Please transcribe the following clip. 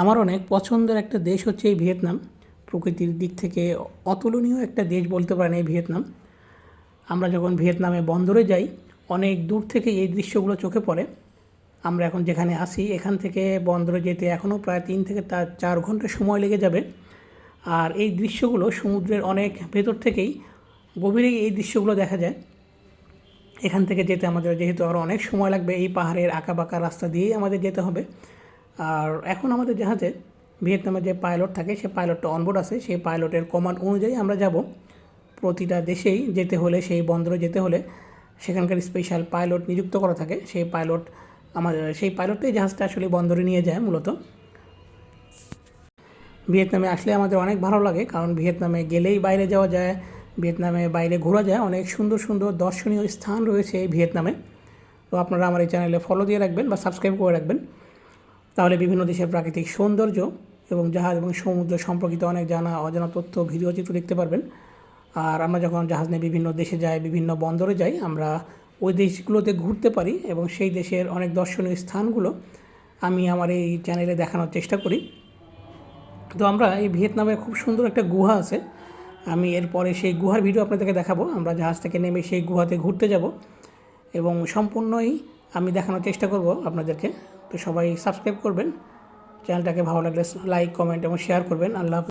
আমার অনেক পছন্দের একটা দেশ হচ্ছে এই ভিয়েতনাম। প্রকৃতির দিক থেকে অতুলনীয় একটা দেশ বলতে পারেন এই ভিয়েতনাম। আমরা যখন ভিয়েতনামে বন্দরে যাই, অনেক দূর থেকে এই দৃশ্যগুলো চোখে পড়ে। আমরা এখন যেখানে আসি এখান থেকে বন্দরে যেতে এখনও প্রায় তিন থেকে তার চার ঘণ্টা সময় লেগে যাবে। আর এই দৃশ্যগুলো সমুদ্রের অনেক ভেতর থেকেই গভীরেই এই দৃশ্যগুলো দেখা যায়। এখান থেকে যেতে আমাদের যেহেতু আরও অনেক সময় লাগবে, এই পাহাড়ের আঁকা বাঁকা রাস্তা দিয়েই আমাদের যেতে হবে। আর এখন আমাদের জাহাজে ভিয়েতনামে যে পাইলট থাকে, সে পাইলটটা অনবোর্ড আছে। সেই পাইলটের কমান্ড অনুযায়ী আমরা যাব প্রতিটা দেশেই যেতে হলে, সেই বন্দরে যেতে হলে সেখানকার স্পেশাল পাইলট নিযুক্ত করা থাকে। সেই পাইলট আমাদের, সেই পাইলটটাই জাহাজটা আসলে বন্দরে নিয়ে যায় মূলত। ভিয়েতনামে আসলে আমাদের অনেক ভালো লাগে, কারণ ভিয়েতনামে গেলেই বাইরে যাওয়া যায়, ভিয়েতনামে বাইরে ঘোরা যায়। অনেক সুন্দর সুন্দর দর্শনীয় স্থান রয়েছে এই ভিয়েতনামে। তো আপনারা আমার এই চ্যানেলে ফলো দিয়ে রাখবেন বা সাবস্ক্রাইব করে রাখবেন। তাহলে বিভিন্ন দেশের প্রাকৃতিক সৌন্দর্য এবং জাহাজ এবং সমুদ্র সম্পর্কিত অনেক জানা অজানা তথ্য, ভিডিও চিত্র দেখতে পারবেন। আর আমরা যখন জাহাজ নিয়ে বিভিন্ন দেশে যাই, বিভিন্ন বন্দরে যাই, আমরা ওই দেশগুলোতে ঘুরতে পারি এবং সেই দেশের অনেক দর্শনীয় স্থানগুলো আমি আমার এই চ্যানেলে দেখানোর চেষ্টা করি। তো আমরা এই ভিয়েতনামে খুব সুন্দর একটা গুহা আছে। আমি এরপরে সেই গুহার ভিডিও আপনাদেরকে দেখাবো। আমরা জাহাজ থেকে নেমে সেই গুহাতে ঘুরতে যাব এবং সম্পূর্ণই আমি দেখানোর চেষ্টা করব আপনাদেরকে। তো সবাই সাবস্ক্রাইব করবেন। চ্যানেলটাকে ভালো লাগলে লাইক কমেন্ট এবং শেয়ার করবেন। আল্লাহ।